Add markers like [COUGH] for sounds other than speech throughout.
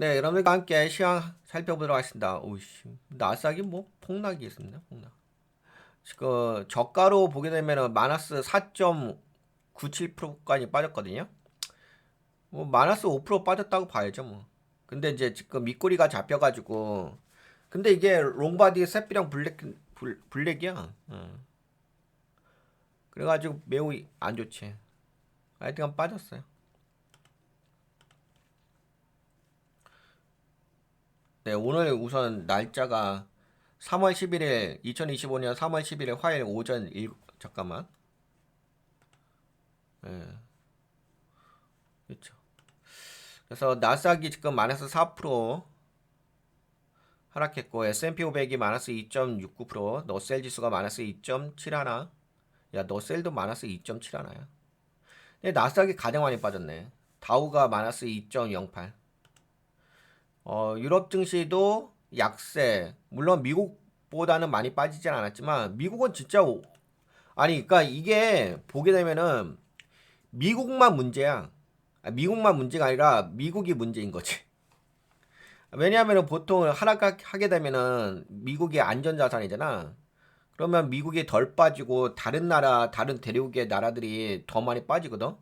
네, 여러분들과 함께 시황 살펴보도록 하겠습니다. 오이씨, 나스닥이 뭐 폭락이 있습니다. 폭락. 그 저가로 보게 되면은 마이너스 4.97%까지 빠졌거든요. 뭐 마이너스 5% 빠졌다고 봐야죠, 뭐. 근데 이제 지금 밑꼬리가 잡혀가지고 근데 이게 롱바디 셋비랑 블랙 블, 블랙이야. 어. 그래가지고 매우 안 좋지. 하여튼 빠졌어요. 네, 오늘 우선 날짜가 3월 11일, 2025년 3월 11일 화요일 오전 1, 잠깐만. 예. 그렇죠. 그래서 나스닥이 지금 마이너스 4% 하락했고 S&P 500이 마이너스 2.69%, 너셀 지수가 마이너스 2.71. 야, 너셀도 마이너스 2.71야. 근데 나스닥이 가장 많이 빠졌네. 다우가 마이너스 2.08. 어, 유럽 증시도 약세. 물론 미국보다는 많이 빠지진 않았지만 미국은 진짜 오- 아니 그러니까 이게 보게 되면은 미국만 문제야. 아, 미국만 문제가 아니라 미국이 문제인 거지. 왜냐하면은 보통 하락하게 되면은 미국이 안전자산이잖아. 그러면 미국이 덜 빠지고 다른 나라, 다른 대륙의 나라들이 더 많이 빠지거든.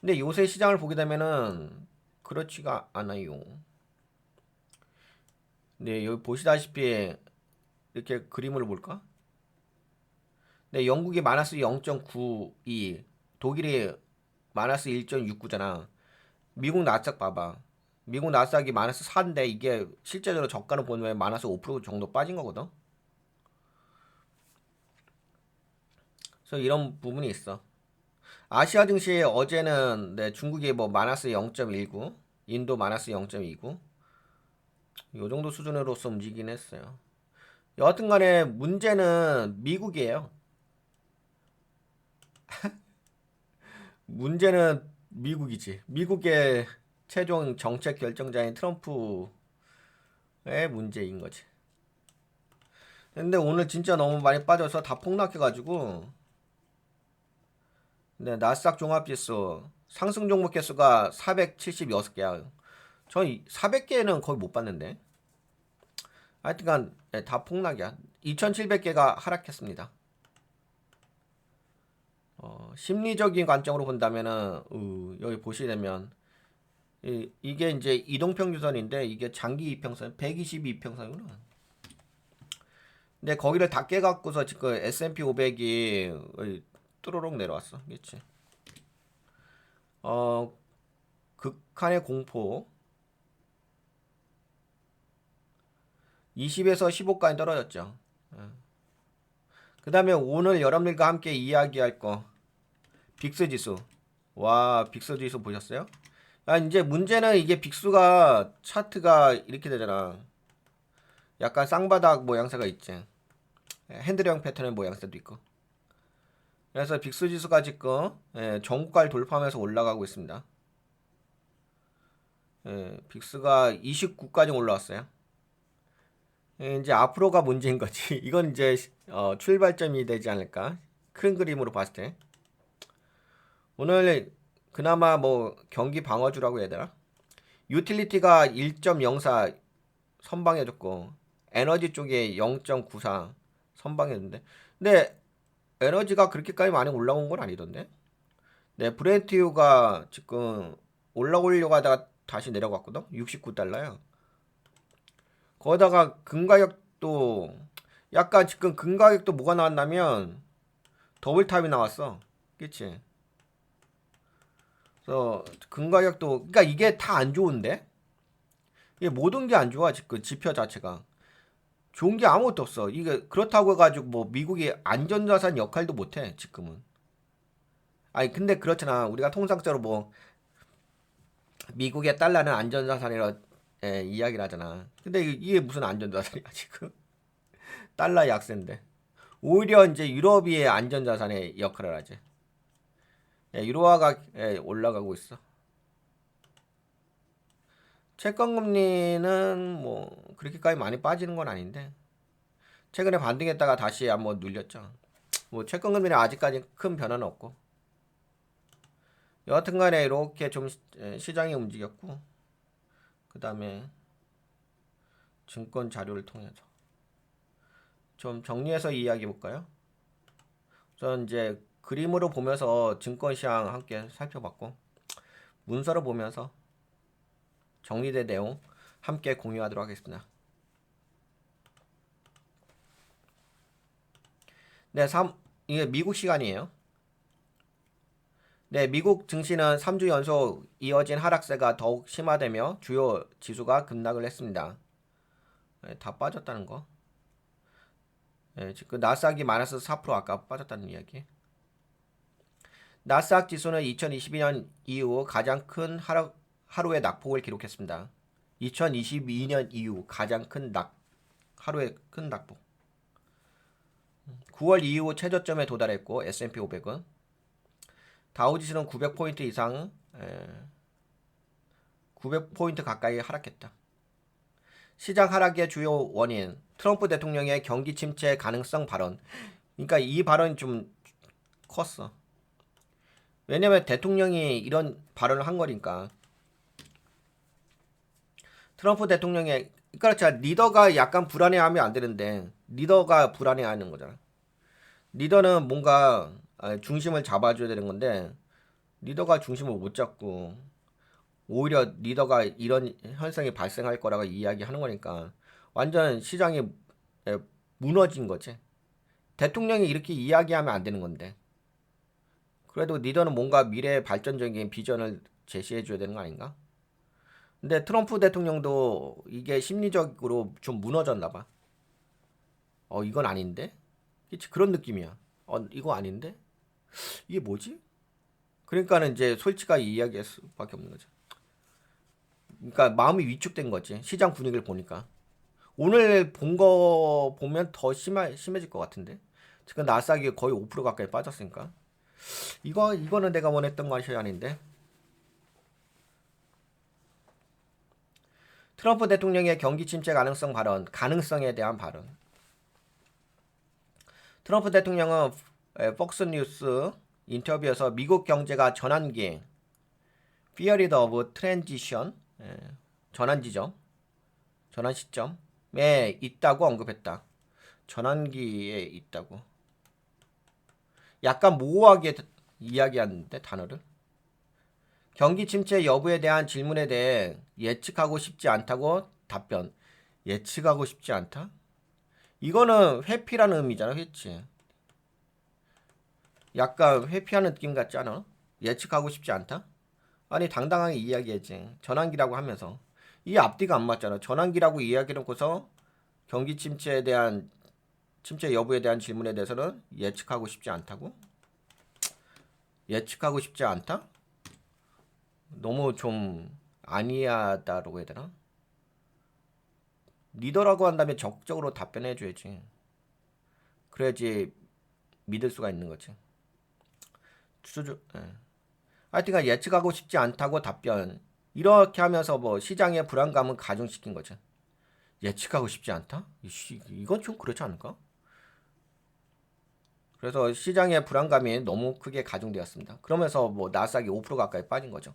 근데 요새 시장을 보게 되면은 그렇지가 않아요. 네, 여기 보시다시피 이렇게 그림을 볼까? 네, 영국이 마이너스 0.92, 독일이 마이너스 1.69잖아. 미국 나스닥 봐봐. 미국 나스닥이 마이너스 4인데 이게 실제적으로 저가를 보면 마이너스 5% 정도 빠진 거거든. 그래서 이런 부분이 있어. 아시아 증시 어제는 네, 중국이 뭐 마이너스 0.19, 인도 마이너스 0.29. 요 정도 수준으로서 움직이긴 했어요. 여하튼 간에 문제는 미국이에요. [LAUGHS] 문제는 미국이지. 미국의 최종 정책 결정자인 트럼프의 문제인 거지. 근데 오늘 진짜 너무 많이 빠져서 다 폭락해가지고 네, 나스닥 종합지수 상승 종목 개수가 476개야. 전 400개는 거의 못 봤는데. 하여튼간 네, 다 폭락이야. 2,700개가 하락했습니다. 어, 심리적인 관점으로 본다면은 어, 여기 보시려면 이, 이게 이제 이동평균선인데 이게 장기 이평선 122평선이구나. 근데 거기를 다 깨갖고서 지금 S&P 500이 뚜루룩 내려왔어. 그렇지? 어 극한의 공포 20에서 15까지 떨어졌죠. 그 다음에 오늘 여러분들과 함께 이야기할 거 빅스 지수. 와 빅스 지수 보셨어요? 아 이제 문제는 이게 빅스가 차트가 이렇게 되잖아. 약간 쌍바닥 모양새가 있지. 핸들형 패턴의 모양새도 있고. 그래서 빅스 지수가 지금 예, 전국가를 돌파하면서 올라가고 있습니다. 예, 빅스가 29까지 올라왔어요. 예, 이제 앞으로가 문제인 거지. [LAUGHS] 이건 이제 어, 출발점이 되지 않을까? 큰 그림으로 봤을 때. 오늘 그나마 뭐 경기 방어주라고 해야 되나? 유틸리티가 1.04 선방해줬고 에너지 쪽에 0.94 선방했는데 근데 에너지가 그렇게까지 많이 올라온 건 아니던데? 네, 브렌트유가 지금 올라오려고 하다가 다시 내려갔거든? 69달러야. 거기다가 금가격도 약간 지금 금가격도 뭐가 나왔냐면 더블탑이 나왔어. 그치? 그래서 금가격도 그러니까 이게 다 안 좋은데? 이게 모든 게 안 좋아 지금 지표 자체가. 좋은 게 아무것도 없어. 이게 그렇다고 해가지고 뭐 미국이 안전자산 역할도 못해 지금은. 아니 근데 그렇잖아. 우리가 통상적으로 뭐 미국의 달러는 안전자산이라 예, 이야기를 하잖아. 근데 이게- 무슨 안전자산이야 [LAUGHS] 지금? 달러 약세인데. 오히려 이제 유럽이 안전자산의 역할을 하지. 예, 유로화가 예, 올라가고 있어. 채권 금리는 뭐 그렇게까지 많이 빠지는 건 아닌데 최근에 반등했다가 다시 한번 눌렸죠. 뭐 채권 금리는 아직까지 큰 변화는 없고 여하튼간에 이렇게 좀 시- 에, 시장이 움직였고 그 다음에 증권 자료를 통해서 좀 정리해서 이야기해 볼까요? 우선 이제 그림으로 보면서 증권 시장 함께 살펴봤고 문서를 보면서 정리된 내용 함께 공유하도록 하겠습니다. 네, 3 이게 미국 시간이에요. 네, 미국 증시는 3주 연속 이어진 하락세가 더욱 심화되며 주요 지수가 급락을 했습니다. 네, 다 빠졌다는 거. 네, 지금 나스닥이 마이너스 4% 아까 빠졌다는 이야기. 나스닥 지수는 2022년 이후 가장 큰 하루, 하루의 낙폭을 기록했습니다. 2022년 이후 가장 큰 낙, 하루의 큰 낙폭. 9월 이후 최저점에 도달했고 S&P 500은 다우지수는 900포인트 이상 에, 900포인트 가까이 하락했다. 시장 하락의 주요 원인 트럼프 대통령의 경기 침체 가능성 발언. 그러니까 이 발언이 좀 컸어. 왜냐면 대통령이 이런 발언을 한 거니까. 트럼프 대통령의 그러니까 리더가 약간 불안해하면 안 되는데 리더가 불안해하는 거잖아. 리더는 뭔가 아, 중심을 잡아줘야 되는 건데 리더가 중심을 못 잡고 오히려 리더가 이런 현상이 발생할 거라고 이야기하는 거니까 완전 시장이 에, 무너진 거지. 대통령이 이렇게 이야기하면 안 되는 건데. 그래도 리더는 뭔가 미래 발전적인 비전을 제시해 줘야 되는 거 아닌가? 근데 트럼프 대통령도 이게 심리적으로 좀 무너졌나 봐. 어, 이건 아닌데? 그치, 그런 느낌이야. 어, 이거 아닌데? 이게 뭐지? 그러니까는 이제 솔직하게 이야기할 수밖에 없는 거죠. 그러니까 마음이 위축된 거지. 시장 분위기를 보니까. 오늘 본 거 보면 더 심하, 심해질 것 같은데. 지금 나스닥이 거의 5% 가까이 빠졌으니까. 이거 이거는 내가 원했던 것이 아닌데. 트럼프 대통령의 경기 침체 가능성 발언, 가능성에 대한 발언. 트럼프 대통령은 폭스 뉴스 인터뷰에서 미국 경제가 전환기, period of transition, 전환 지점, 전환 시점에 있다고 언급했다. 전환기에 있다고. 약간 모호하게 이야기하는데 단어를. 경기 침체 여부에 대한 질문에 대해 예측하고 싶지 않다고 답변. 예측하고 싶지 않다? 이거는 회피라는 의미잖아, 그치? 약간 회피하는 느낌 같지 않아? 예측하고 싶지 않다? 아니 당당하게 이야기했지. 전환기라고 하면서 이 앞뒤가 안 맞잖아. 전환기라고 이야기해놓고서 경기 침체에 대한 침체 여부에 대한 질문에 대해서는 예측하고 싶지 않다고? 예측하고 싶지 않다? 너무 좀 아니하다라고 해야 되나? 리더라고 한다면 적극적으로 답변해 줘야지. 그래야지 믿을 수가 있는 거지. 수주, 예. 하여튼간 예측하고 싶지 않다고 답변. 이렇게 하면서 뭐 시장의 불안감은 가중시킨 거죠. 예측하고 싶지 않다? 이건 좀 그렇지 않을까? 그래서 시장의 불안감이 너무 크게 가중되었습니다. 그러면서 뭐 나스닥이 5% 가까이 빠진 거죠.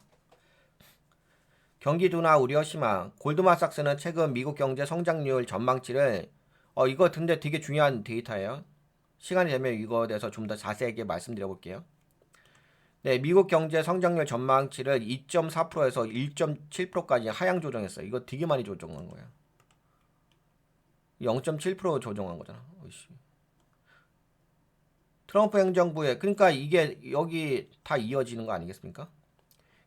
경기 둔화 우려 심화. 골드만삭스는 최근 미국 경제 성장률 전망치를 어 이거 근데 되게 중요한 데이터예요. 시간이 되면 이거에 대해서 좀 더 자세하게 말씀드려 볼게요. 네, 미국 경제 성장률 전망치를 2.4%에서 1.7%까지 하향 조정했어요. 이거 되게 많이 조정한 거야. 0.7% 조정한 거잖아. 어이씨. 트럼프 행정부에 그러니까 이게 여기 다 이어지는 거 아니겠습니까?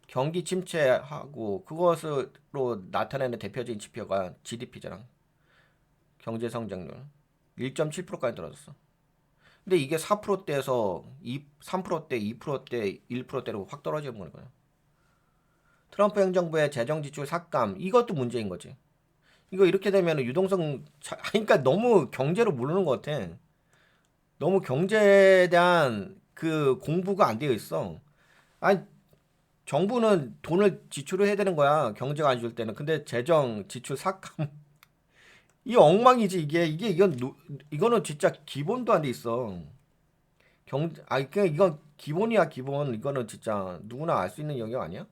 경기 침체하고 그것으로 나타내는 대표적인 지표가 GDP잖아. 경제 성장률 1.7%까지 떨어졌어. 근데 이게 4%대에서 2, 3%대, 2%대, 1%대로 확 버린 거예요. 트럼프 행정부의 재정 지출 삭감 이것도 문제인 거지. 이거 이렇게 되면 유동성 [LAUGHS] 그러니까 너무 경제로 모르는 것 같아. 너무 경제에 대한 그 공부가 안 되어 있어. 아니 정부는 돈을 지출을 해야 되는 거야. 경제가 안 좋을 때는. 근데 재정 지출 삭감 이 엉망이지 이게 이게 이건 노, 이거는 진짜 기본도 안 돼 있어. 경, 아, 그냥 이건 기본이야 기본. 이거는 진짜 누구나 알 수 있는 영역 아니야?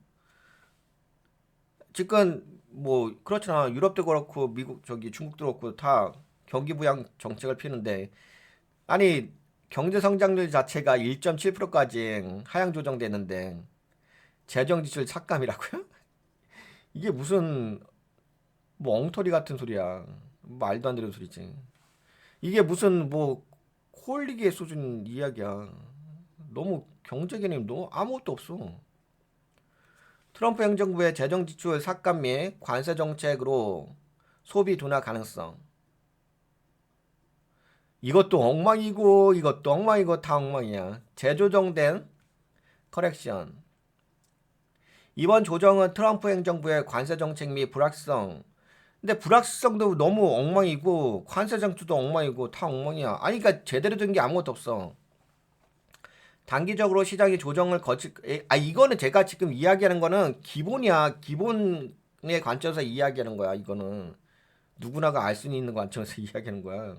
지금 뭐 그렇잖아. 유럽도 그렇고 미국 저기 중국도 그렇고 다 경기 부양 정책을 피는데 아니 경제 성장률 자체가 1.7%까지 하향 조정되는데 재정 지출 삭감이라고요? [LAUGHS] 이게 무슨 뭐 엉터리 같은 소리야. 말도 안 되는 소리지. 이게 무슨 뭐 콜리기의 수준 이야기야. 너무 경제 개념 너무 아무것도 없어. 트럼프 행정부의 재정 지출 삭감 및 관세 정책으로 소비 둔화 가능성. 이것도 엉망이고 이것도 엉망이고 다 엉망이야. 재조정된 커렉션. 이번 조정은 트럼프 행정부의 관세 정책 및 불확실성. 근데 불확실성도 너무 엉망이고 관세 정책도 엉망이고 다 엉망이야. 아니 그러니까 제대로 된 게 아무것도 없어. 단기적으로 시장이 조정을 에, 아 이거는 제가 지금 이야기하는 거는 기본이야. 기본의 관점에서 이야기하는 거야. 이거는 누구나가 알 수 있는 관점에서 [LAUGHS] 이야기하는 거야.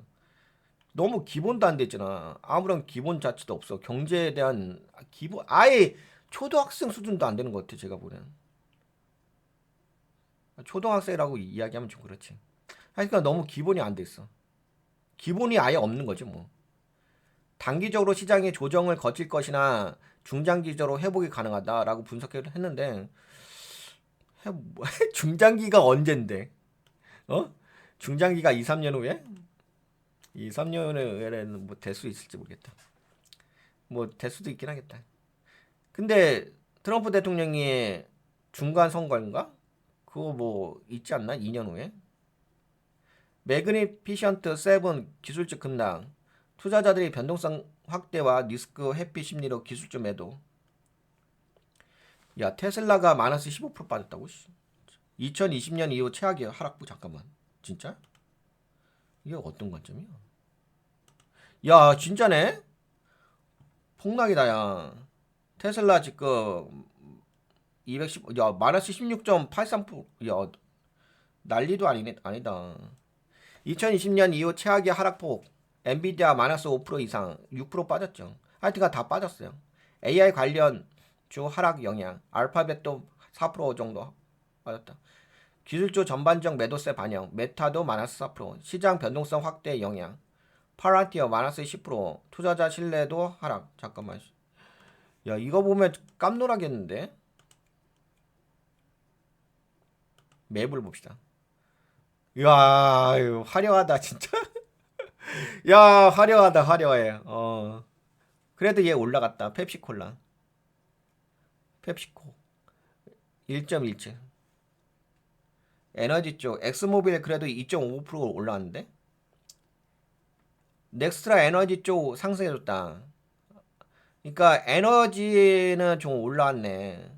너무 기본도 안 됐잖아. 아무런 기본 자체도 없어. 경제에 대한 기본 아예 초등학생 수준도 안 되는 것 같아. 제가 보는. 초등학생이라고 이야기하면 좀 그렇지. 그러니까 너무 기본이 안 돼 있어. 기본이 아예 없는 거지 뭐. 단기적으로 시장의 조정을 거칠 것이나 중장기적으로 회복이 가능하다라고 분석을 했는데 해- 뭐- [LAUGHS] 중장기가 언젠데? 어? 중장기가 2, 3년 후에? 2, 3년 후에는 뭐 될 수 있을지 모르겠다. 뭐 될 수도 있긴 하겠다. 근데 트럼프 대통령이 중간 선거인가? 그거 뭐 있지 않나? 2년 후에? 매그니피션트 7 기술적 급락 투자자들이 변동성 확대와 리스크 회피 심리로 기술적 매도. 야 테슬라가 마이너스 15% 빠졌다고? 씨. 2020년 이후 최악의 하락부 잠깐만. 진짜? 이게 어떤 관점이야? 야 진짜네? 폭락이다 야. 테슬라 지금 210, 야 마이너스 16.83%. 야 난리도 아니네 아니다. 2020년 이후 최악의 하락폭. 엔비디아 마이너스 5% 이상 6% 빠졌죠. 하여튼간 다 빠졌어요. AI 관련 주 하락 영향. 알파벳도 4% 정도 빠졌다. 기술주 전반적 매도세 반영. 메타도 마이너스 4%. 시장 변동성 확대 영향. 파란티어 마이너스 10%. 투자자 신뢰도 하락. 잠깐만. 야 이거 보면 깜놀하겠는데? 맵을 봅시다. 이야 화려하다 진짜. [LAUGHS] 야 화려하다 화려해. 어 그래도 얘 올라갔다. 펩시콜라. 펩시코 1.17. 에너지 쪽 엑스모빌 그래도 2.5% 올라왔는데. 넥스트라 에너지 쪽 상승해줬다. 그러니까 에너지는 좀 올라왔네.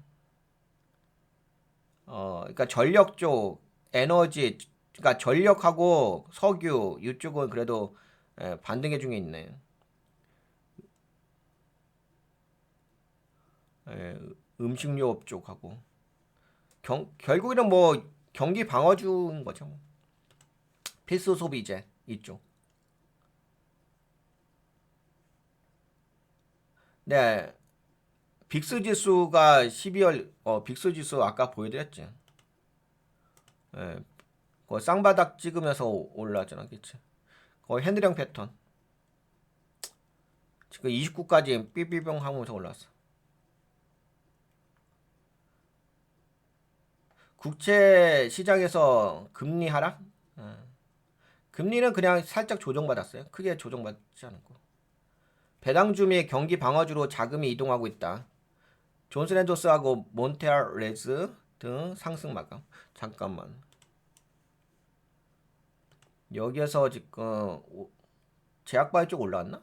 어, 그러니까 전력 쪽 에너지, 그러니까 전력하고 석유 이쪽은 그래도 예, 반등해 중에 있네. 예, 음식료업 쪽하고 경, 결국에는 뭐 경기 방어주인 거죠. 뭐. 필수 소비재 이쪽. 네. 빅스 지수가 12월 어 빅스 지수 아까 보여드렸지. 예. 그 쌍바닥 찍으면서 올라왔잖아, 그치? 거의 핸들형 패턴. 지금 29까지 삐삐병 하면서 올라왔어. 국채 시장에서 금리 하락? 예. 금리는 그냥 살짝 조정받았어요. 크게 조정받지 않고. 배당주 및 경기 방어주로 자금이 이동하고 있다. 존슨앤조스하고 몬테알 레즈 등 상승 마감. 잠깐만. 여기에서 지금 오- 제약바이오 쪽 올라왔나?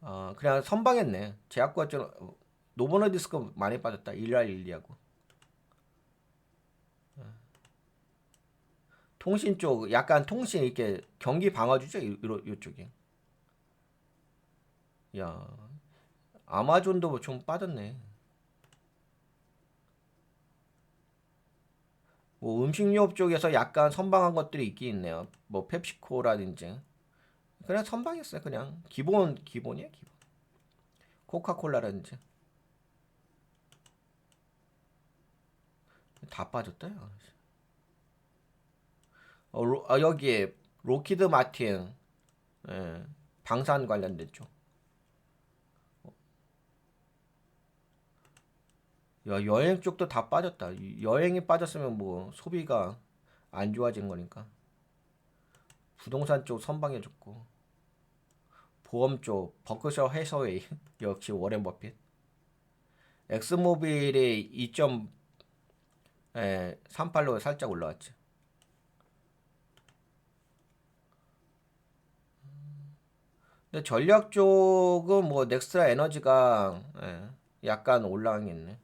아 그냥 선방했네. 제약바이오 쪽 노보노디스크 많이 빠졌다. 1알12하고. 통신 쪽 약간 통신 이렇게 경기 방어주죠. 이- 이로- 이쪽이. 야 아마존도 좀 빠졌네. 뭐 음식료업 쪽에서 약간 선방한 것들이 있긴 있네요. 뭐 펩시코라든지 그냥 선방했어요. 그냥 기본 기본이야 기본. 코카콜라라든지 다 빠졌다. 야. 어, 로, 아, 여기에 로키드 마틴 예, 방산 관련된 쪽. 야, 여행 쪽도 다 빠졌다. 이 여행이 빠졌으면 뭐 소비가 안 좋아진 거니까. 부동산 쪽 선방해줬고 보험 쪽 버크셔 해서웨이 [LAUGHS] 역시 워렌 버핏. 엑스모빌이 2.38로 살짝 올라왔지. 근데 전략 쪽은 뭐 넥스트라 에너지가 예, 약간 올라가겠네.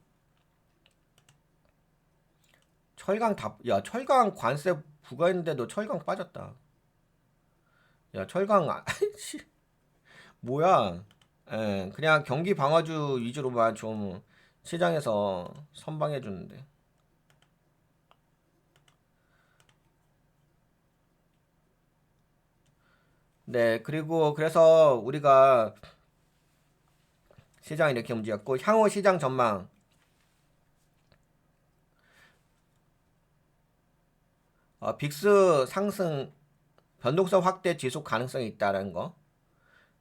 철강 다, 야 철강 관세 부과했는데도 철강 빠졌다. 야 철강 아, [LAUGHS] 씨, 뭐야? 예, 그냥 경기 방어주 위주로만 좀 시장에서 선방해 주는데. 네, 그리고 그래서 우리가 시장 이렇게 움직였고 향후 시장 전망 어, 빅스 상승 변동성 확대 지속 가능성이 있다는 거.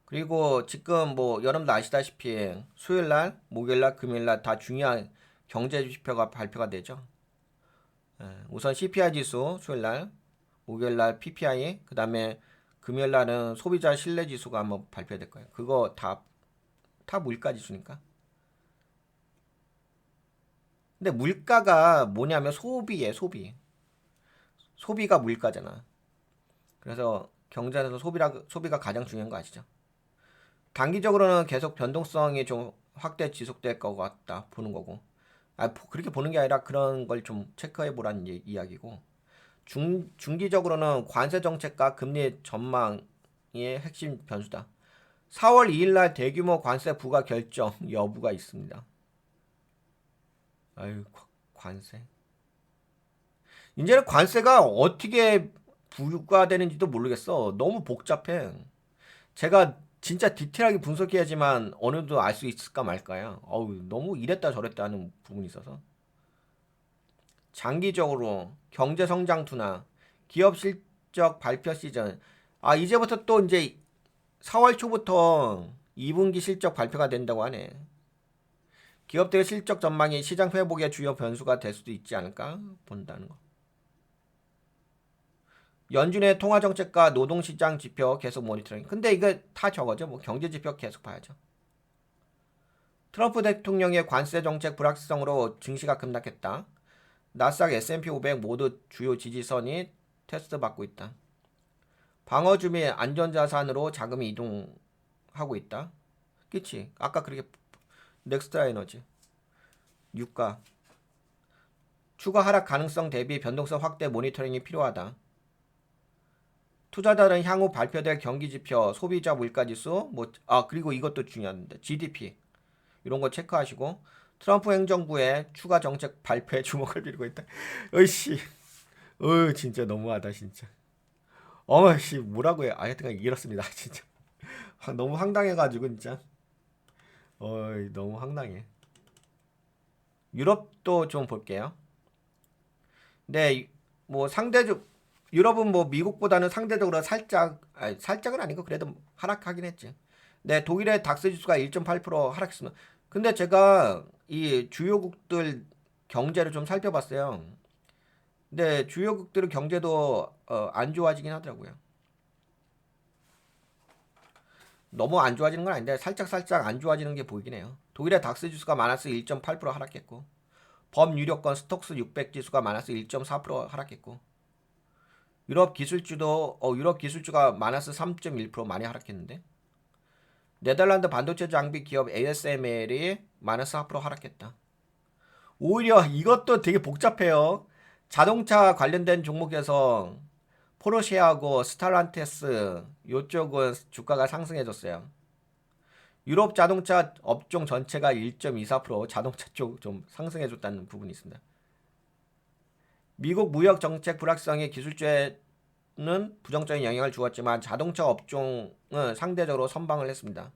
그리고 지금 뭐 여러분도 아시다시피 수요일 날, 목요일 날, 금요일 날 다 중요한 경제 지표가 발표가 되죠. 예, 우선 CPI 지수 수요일 날, 목요일 날 PPI, 그다음에 금요일 날은 소비자 신뢰 지수가 한번 발표될 거예요. 그거 다 다 물가 지수니까. 근데 물가가 뭐냐면 소비에 소비. 소비가 물가잖아. 그래서 경제에서 소비라 소비가 가장 중요한 거 아시죠? 단기적으로는 계속 변동성이 좀 확대 지속될 것 같다 보는 거고. 아 그렇게 보는 게 아니라 그런 걸 좀 체크해 보라는 이- 이야기고. 중 중기적으로는 관세 정책과 금리 전망의 핵심 변수다. 4월 2일 날 대규모 관세 부과 결정 여부가 있습니다. 아유 과- 관세. 이제는 관세가 어떻게 부과되는지도 모르겠어. 너무 복잡해. 제가 진짜 디테일하게 분석해야지만 어느 정도 알 수 있을까 말까야. 어우, 너무 이랬다 저랬다 하는 부분이 있어서. 장기적으로 경제 성장 둔화, 기업 실적 발표 시즌. 아, 이제부터 또 이제 4월 초부터 2분기 실적 발표가 된다고 하네. 기업들의 실적 전망이 시장 회복의 주요 변수가 될 수도 있지 않을까 본다는 거. 연준의 통화 정책과 노동 시장 지표 계속 모니터링. 근데 이거 다 저거죠. 뭐 경제 지표 계속 봐야죠. 트럼프 대통령의 관세 정책 불확실성으로 증시가 급락했다. 나스닥 S&P 500 모두 주요 지지선이 테스트 받고 있다. 방어주 및 안전자산으로 자금이 이동하고 있다. 그치? 아까 그렇게 넥스트라 에너지 유가 추가 하락 가능성 대비 변동성 확대 모니터링이 필요하다. 투자자는 향후 발표될 경기 지표, 소비자 물가 지수, 뭐 아 그리고 이것도 중요한데 GDP 이런 거 체크하시고 트럼프 행정부의 추가 정책 발표에 [LAUGHS] 주목을 빌고 있다. 어이씨, 어 진짜 너무하다 진짜. 어씨 뭐라고 해? 아 하여튼 이렇습니다 [LAUGHS] 진짜. 너무 황당해가지고 진짜. 어이 너무 황당해. 유럽도 좀 볼게요. 네, 뭐 상대적 유럽은 뭐 미국보다는 상대적으로 살짝 아니, 살짝은 아니고 그래도 하락하긴 했지. 네, 독일의 닥스 지수가 1.8% 하락했습니다. 근데 제가 이 주요국들 경제를 좀 살펴봤어요. 근데 주요국들의 경제도 어, 안 좋아지긴 하더라고요. 너무 안 좋아지는 건 아닌데 살짝 살짝 안 좋아지는 게 보이긴 해요. 독일의 닥스 지수가 마이너스 1.8% 하락했고 범 유력권 스톡스 600 지수가 마이너스 1.4% 하락했고 유럽 기술주도 어, 유럽 기술주가 마이너스 3.1% 많이 하락했는데 네덜란드 반도체 장비 기업 ASML이 마이너스 4% 하락했다. 오히려 이것도 되게 복잡해요. 자동차 관련된 종목에서 포르쉐하고 스탈란테스 요쪽은 주가가 상승해졌어요. 유럽 자동차 업종 전체가 1.24% 자동차 쪽 좀 상승해줬다는 부분이 있습니다. 미국 무역 정책 불확실성이 기술주에는 부정적인 영향을 주었지만 자동차 업종은 상대적으로 선방을 했습니다.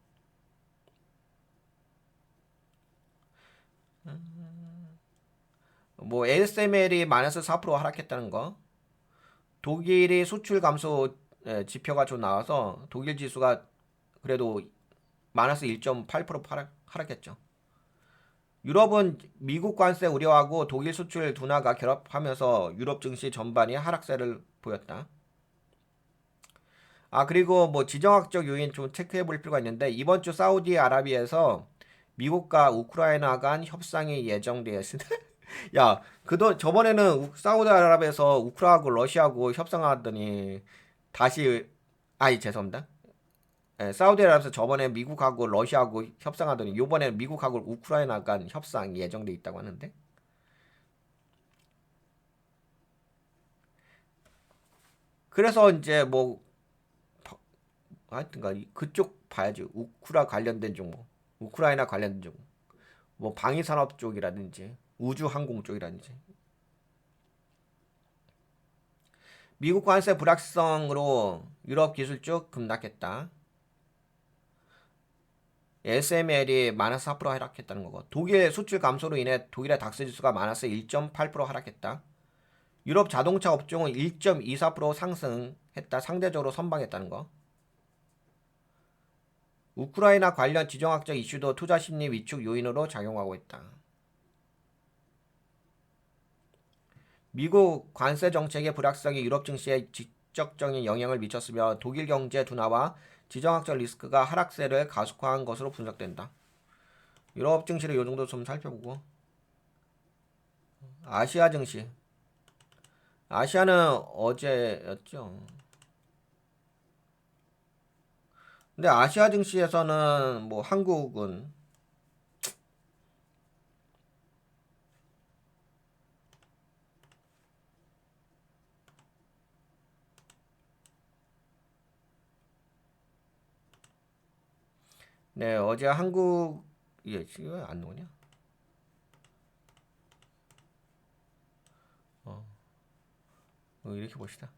뭐 ASML이 마이너스 4% 하락했다는 거. 독일이 수출 감소 예, 지표가 좀 나와서 독일 지수가 그래도 마이너스 1.8% 하락, 하락했죠. 유럽은 미국 관세 우려하고 독일 수출 둔화가 결합하면서 유럽 증시 전반이 하락세를 보였다. 아 그리고 뭐 지정학적 요인 좀 체크해 볼 필요가 있는데 이번 주 사우디아라비아에서 미국과 우크라이나 간 협상이 예정되어 있습니다. [LAUGHS] 야, 그도 저번에는 우- 사우디아라비아에서 우크라하고 러시아하고 협상하더니 다시 아니 죄송합니다. 예, 사우디아라비아에서 저번에 미국하고 러시아하고 협상하더니 이번에 미국하고 우크라이나 간 협상 예정돼 있다고 하는데. 그래서 이제 뭐 이- 그쪽 봐야지 우크라 관련된 종목, 우크라이나 관련된 종목, 뭐 방위산업 쪽이라든지 우주항공 쪽이라든지 미국 관세 불확실성으로 유럽 기술 쪽 급락했다. SML이 마이너스 4% 하락했다는 거고 독일 수출 감소로 인해 독일의 닥스 지수가 마이너스 1.8% 하락했다. 유럽 자동차 업종은 1.24% 상승했다. 상대적으로 선방했다는 거. 우크라이나 관련 지정학적 이슈도 투자 심리 위축 요인으로 작용하고 있다. 미국 관세 정책의 불확실성이 유럽 증시에 직접적인 영향을 미쳤으며 독일 경제 둔화와 지정학적 리스크가 하락세를 가속화한 것으로 분석된다. 유럽 증시를 이 정도 좀 살펴보고 아시아 증시 아시아는 어제였죠. 근데 아시아 증시에서는 뭐 한국은 네 어제 한국 예 지금 안 나오냐? 어, 어, 이렇게 봅시다.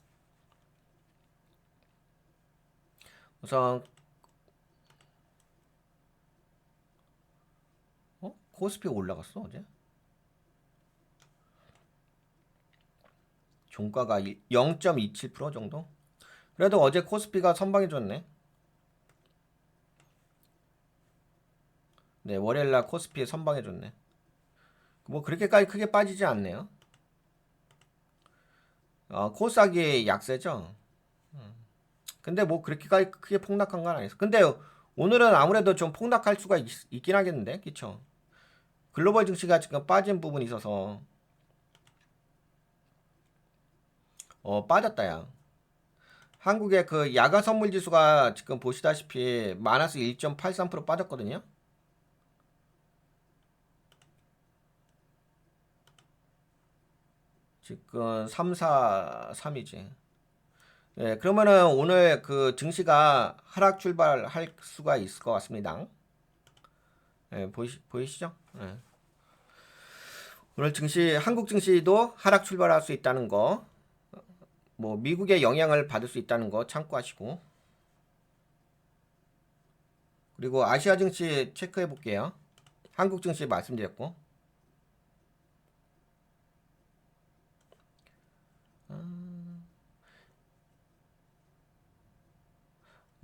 우선 어? 코스피 올라갔어 어제? 종가가 0.27% 정도? 그래도 어제 코스피가 선방해 줬네. 네, 월요일날 코스피 선방해 줬네. 뭐 그렇게까지 크게 빠지지 않네요. 어, 코스닥이 약세죠. 음. 근데 뭐 그렇게까지 크게 폭락한 건 아니었어. 근데 오늘은 아무래도 좀 폭락할 수가 있, 있긴 하겠는데, 그쵸? 글로벌 증시가 지금 빠진 부분이 있어서 어 빠졌다 야. 한국의 그 야간 선물 지수가 지금 보시다시피 마이너스 1.83% 빠졌거든요. 지금 3, 4, 3이지. 예, 그러면은 오늘 그 증시가 하락 출발할 수가 있을 것 같습니다. 예, 보이시, 보이시죠? 예. 오늘 증시, 한국 증시도 하락 출발할 수 있다는 거, 뭐 미국의 영향을 받을 수 있다는 거 참고하시고, 그리고 아시아 증시 체크해 볼게요. 한국 증시 말씀드렸고,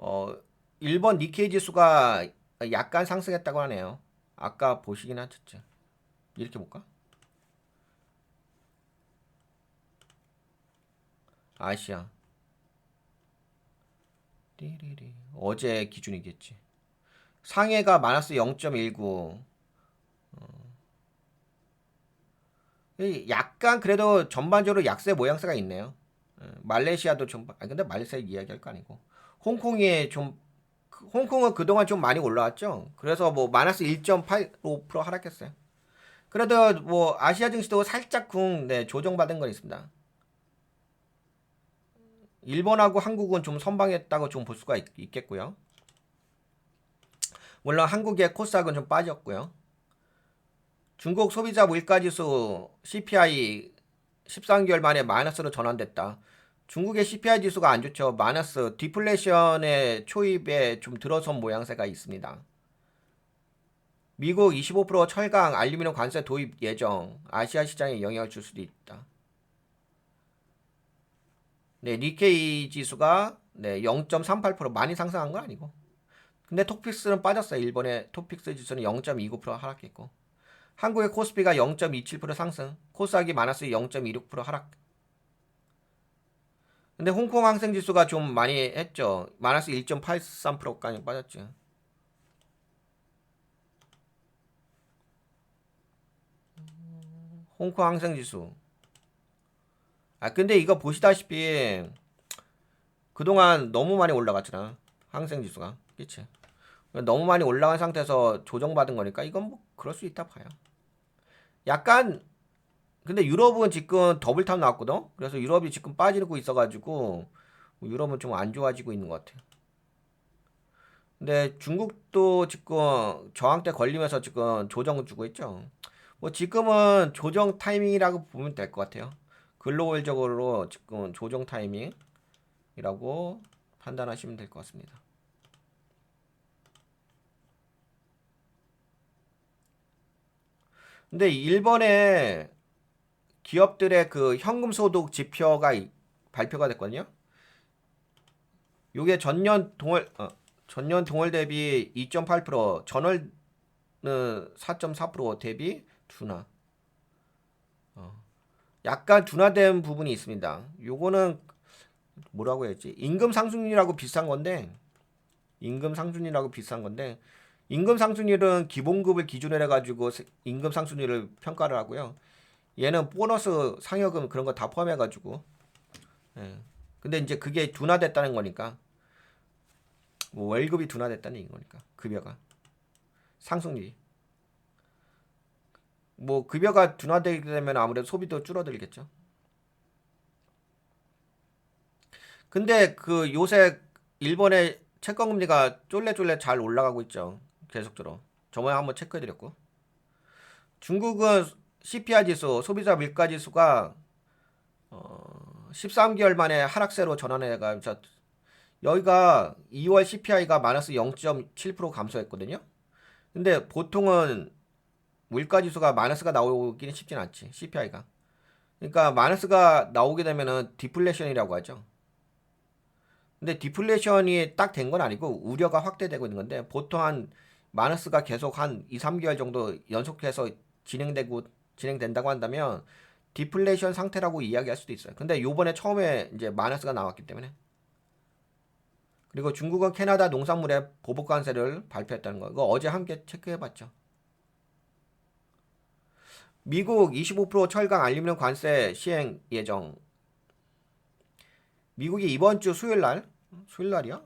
어, 일본 니케이 지수가 약간 상승했다고 하네요. 아까 보시긴 하셨죠. 이렇게 볼까? 아시아. 띠리리. 어제 기준이겠지. 상해가 마이너스 0.19. 어. 이 약간 그래도 전반적으로 약세 모양새가 있네요. 어, 말레이시아도 좀, 아 근데 말레이시아 이야기할 거 아니고. 홍콩이 좀 그- 홍콩은 그동안 좀 많이 올라왔죠. 그래서 뭐 마이너스 1.85% 하락했어요. 그래도 뭐 아시아 증시도 살짝 쿵 네, 조정받은 건 있습니다. 일본하고 한국은 좀 선방했다고 좀 볼 수가 있, 있겠고요. 물론 한국의 코스닥은 좀 빠졌고요. 중국 소비자 물가지수 CPI 13개월 만에 마이너스로 전환됐다. 중국의 CPI 지수가 안 좋죠. 마이너스 디플레이션의 초입에 좀 들어선 모양새가 있습니다. 미국 25% 철강 알루미늄 관세 도입 예정. 아시아 시장에 영향을 줄 수도 있다. 네, 니케이 지수가 네, 0.38% 많이 상승한 건 아니고. 근데 톡픽스는 빠졌어요. 일본의 톡픽스 지수는 0.29% 하락했고. 한국의 코스피가 0.27% 상승, 코스닥이 마이너스 0.26% 하락. 근데 홍콩 항생 지수가 좀 많이 했죠. 마이너스 1.83%까지 빠졌죠. 홍콩 항생 지수. 아 근데 이거 보시다시피 그동안 너무 많이 올라갔잖아. 항생 지수가. 그치? 너무 많이 올라간 상태에서 조정받은 거니까 이건 뭐 그럴 수 있다 봐요. 약간 근데 유럽은 지금 더블탑 나왔거든. 그래서 유럽이 지금 빠지고 있어가지고 유럽은 좀 안 좋아지고 있는 것 같아요. 근데 중국도 지금 저항 때 걸리면서 지금 조정 주고 있죠. 뭐 지금은 조정 타이밍이라고 보면 될 것 같아요. 글로벌적으로 지금 조정 타이밍이라고 판단하시면 될 것 같습니다. 근데 일본의 기업들의 그 현금 소득 지표가 이- 발표가 됐거든요. 요게 전년 동월 어, 전년 동월 대비 2.8% 전월은 4.4% 대비 둔화. 어. 약간 둔화된 부분이 있습니다. 요거는 뭐라고 해야지? 임금 상승률하고 비슷한 건데 임금 상승률하고 비슷한 건데 임금 상승률은 기본급을 기준으로 해 가지고 세- 임금 상승률을 평가를 하고요. 얘는 보너스, 상여금 그런 거 다 포함해가지고. 예. 근데 이제 그게 둔화됐다는 거니까 뭐 월급이 둔화됐다는 얘기인 거니까 급여가 상승률이 뭐 급여가 둔화되게 되면 아무래도 소비도 줄어들겠죠. 근데 그 요새 일본의 채권 금리가 쫄래쫄래 잘 올라가고 있죠. 계속적으로. 저번에 한번 체크해드렸고. 중국은 CPI 지수, 소비자 물가 지수가 어, 13개월 만에 하락세로 전환해가면서 여기가 2월 CPI가 마이너스 0.7% 감소했거든요. 근데 보통은 물가 지수가 마이너스가 나오기는 쉽진 않지. CPI가. 그러니까 마이너스가 나오게 되면은 디플레이션이라고 하죠. 근데 디플레이션이 딱 된 건 아니고 우려가 확대되고 있는 건데 보통 한 마이너스가 계속 한 2, 3개월 정도 연속해서 진행되고 진행된다고 한다면 디플레이션 상태라고 이야기할 수도 있어요. 근데 요번에 처음에 이제 마이너스가 나왔기 때문에 그리고 중국은 캐나다 농산물의 보복 관세를 발표했다는 거. 이거 어제 함께 체크해 봤죠. 미국 25% 철강 알루미늄 관세 시행 예정. 미국이 이번 주 수요일 날 수요일 날이야?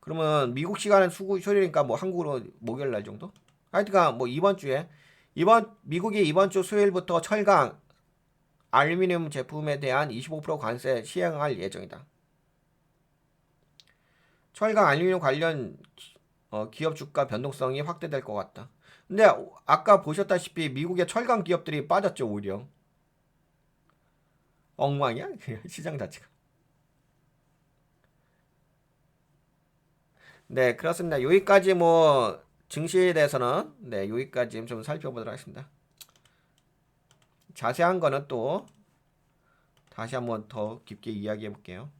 그러면 미국 시간은 수구 수요일이니까 뭐 한국으로 목요일 날 정도? 하여튼간 뭐 이번 주에 이번 미국이 이번 주 수요일부터 철강 알루미늄 제품에 대한 25% 관세 시행할 예정이다. 철강 알루미늄 관련 기- 어, 기업 주가 변동성이 확대될 것 같다. 근데 아까 보셨다시피 미국의 철강 기업들이 빠졌죠 오히려. 엉망이야 [LAUGHS] 시장 자체가. 네 그렇습니다. 여기까지 뭐 증시에 대해서는 네 여기까지 좀 살펴보도록 하겠습니다. 자세한 거는 또 다시 한번 더 깊게 이야기해 볼게요.